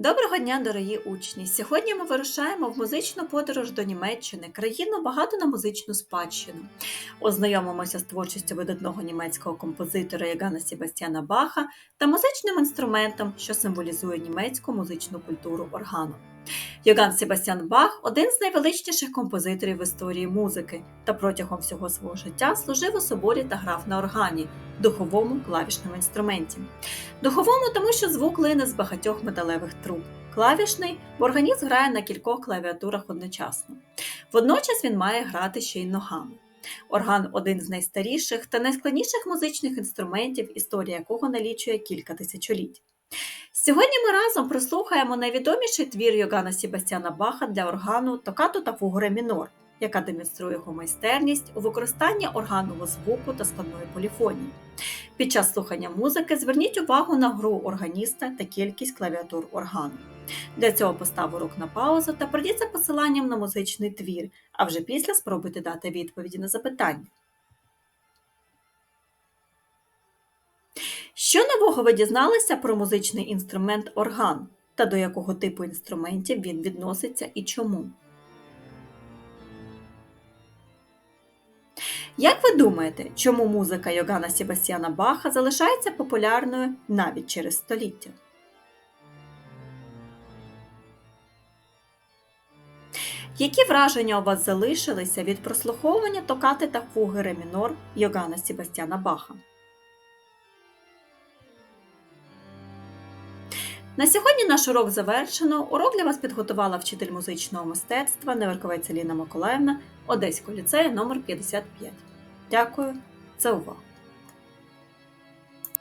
Доброго дня, дорогі учні! Сьогодні ми вирушаємо в музичну подорож до Німеччини, країну багато на музичну спадщину. Ознайомимося з творчістю видатного німецького композитора Ягана Себастьяна Баха та музичним інструментом, що символізує німецьку музичну культуру органу. Йоган Себастьян Бах один з найвеличніших композиторів в історії музики та протягом всього свого життя служив у соборі та грав на органі, духовому клавішному інструменті. Духовому, тому що звук лине з багатьох металевих труб. Клавішний, бо органіст грає на кількох клавіатурах одночасно. Водночас він має грати ще й ногами. Орган один з найстаріших та найскладніших музичних інструментів, історія якого налічує кілька тисячоліть. Сьогодні ми разом прослухаємо найвідоміший твір Йогана Себастьяна Баха для органу Токату та фугуре мінор, яка демонструє його майстерність у використанні органового звуку та складної поліфонії. Під час слухання музики зверніть увагу на гру органіста та кількість клавіатур органу. Для цього постав урок на паузу та пройдіть за посиланням на музичний твір, а вже після спробуйте дати відповіді на запитання. Що нового ви дізналися про музичний інструмент орган та до якого типу інструментів він відноситься і чому? Як ви думаєте, чому музика Йогана Себастьяна Баха залишається популярною навіть через століття? Які враження у вас залишилися від прослуховування токати та фуги ре мінор Йогана Себастьяна Баха? На сьогодні наш урок завершено. Урок для вас підготувала вчитель музичного мистецтва Неверковець Еліна Миколаївна Одеського ліцею номер 55 Дякую за увагу!